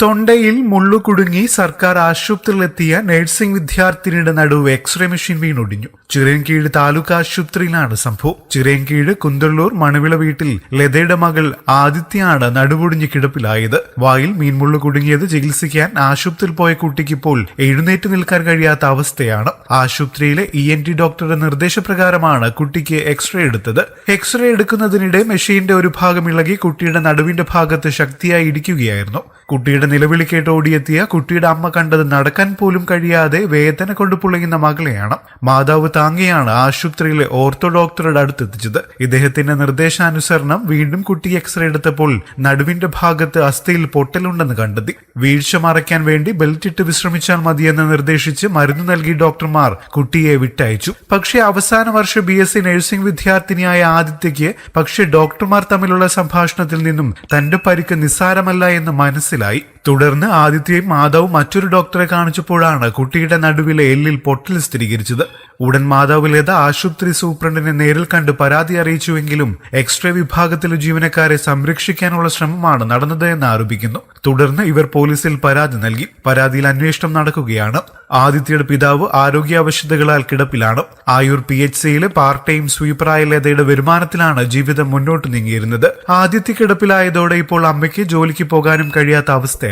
തൊണ്ടയിൽ മുള്ളു കുടുങ്ങി സർക്കാർ ആശുപത്രിയിലെത്തിയ നഴ്സിംഗ് വിദ്യാർത്ഥിനിയുടെ നടുവ് എക്സ്റേ മെഷീൻ വീണൊടിഞ്ഞു. ചിറയൻകീഴ് താലൂക്ക് ആശുപത്രിയിലാണ് സംഭവം. ചിറയൻകീഴ് കുന്തള്ളൂർ മണവിള വീട്ടിൽ ലതയുടെ മകൾ ആദിത്യയാണ് നടുവൊടിഞ്ഞ് കിടപ്പിലായത്. വായിൽ മീൻമുള്ളു കുടുങ്ങിയത് ചികിത്സിക്കാൻ ആശുപത്രിയിൽ പോയ കുട്ടിക്ക് ഇപ്പോൾ എഴുന്നേറ്റ് നിൽക്കാൻ കഴിയാത്ത അവസ്ഥയാണ്. ആശുപത്രിയിലെ ഇ എൻ ടി ഡോക്ടറുടെ നിർദ്ദേശപ്രകാരമാണ് കുട്ടിക്ക് എക്സ്റേ എടുത്തത്. എക്സ്റേ എടുക്കുന്നതിനിടെ മെഷീന്റെ ഒരു ഭാഗം ഇളകി കുട്ടിയുടെ നടുവിന്റെ ഭാഗത്ത് ശക്തിയായി ഇടിക്കുകയായിരുന്നു. കുട്ടിയുടെ നിലവിളി കേട്ട് ഓടിയെത്തിയ കുട്ടിയുടെ അമ്മ കണ്ടത് നടക്കാൻ പോലും കഴിയാതെ വേദന കൊണ്ട് പുളയുന്ന മകളെയാണ്. മാതാവ് താങ്ങിയാണ് ആശുപത്രിയിലെ ഓർത്തോ ഡോക്ടറുടെ അടുത്തെത്തിച്ചത്. ഇദ്ദേഹത്തിന്റെ നിർദ്ദേശാനുസരണം വീണ്ടും കുട്ടി എക്സ്റേ എടുത്തപ്പോൾ നടുവിന്റെ ഭാഗത്ത് അസ്ഥിയിൽ പൊട്ടലുണ്ടെന്ന് കണ്ടെത്തി. വീഴ്ച മറയ്ക്കാൻ വേണ്ടി ബെൽറ്റ് ഇട്ട് വിശ്രമിച്ചാൽ മതിയെന്ന് നിർദ്ദേശിച്ച് മരുന്ന് നൽകി ഡോക്ടർമാർ കുട്ടിയെ വിട്ടയച്ചു. പക്ഷേ അവസാന വർഷ ബി എസ് സി നഴ്സിംഗ് വിദ്യാർത്ഥിനിയായ ആദിത്യയ്ക്ക് പക്ഷേ ഡോക്ടർമാർ തമ്മിലുള്ള സംഭാഷണത്തിൽ നിന്നും തന്റെ പരിക്ക് നിസ്സാരമല്ല എന്ന് മനസ്സിലായി. Night തുടർന്ന് ആദിത്യയും മാതാവും മറ്റൊരു ഡോക്ടറെ കാണിച്ചപ്പോഴാണ് കുട്ടിയുടെ നടുവിലെ എല്ലിൽ പൊട്ടൽ സ്ഥിരീകരിച്ചത്. ഉടൻ മാതാവ് ലത ആശുപത്രി സൂപ്രണ്ടിനെ നേരിൽ കണ്ട് പരാതി അറിയിച്ചുവെങ്കിലും എക്സ്റേ വിഭാഗത്തിലെ ജീവനക്കാരെ സംരക്ഷിക്കാനുള്ള ശ്രമമാണ് നടന്നത് എന്ന് ആരോപിക്കുന്നു. തുടർന്ന് ഇവർ പോലീസിൽ പരാതി നൽകി. പരാതിയിൽ അന്വേഷണം നടക്കുകയാണ്. ആദിത്യയുടെ പിതാവ് ആരോഗ്യാവശ്യതകളാൽ കിടപ്പിലാണ്. ആയൂർ പി എച്ച് സിയിലെ പാർട്ട് ടൈം സ്വീപ്പറായ ലതയുടെ വരുമാനത്തിലാണ് ജീവിതം മുന്നോട്ട് നീങ്ങിയിരുന്നത്. ആദിത്യ കിടപ്പിലായതോടെ ഇപ്പോൾ അമ്മയ്ക്ക് ജോലിക്ക് പോകാനും കഴിയാത്ത അവസ്ഥയാണ്.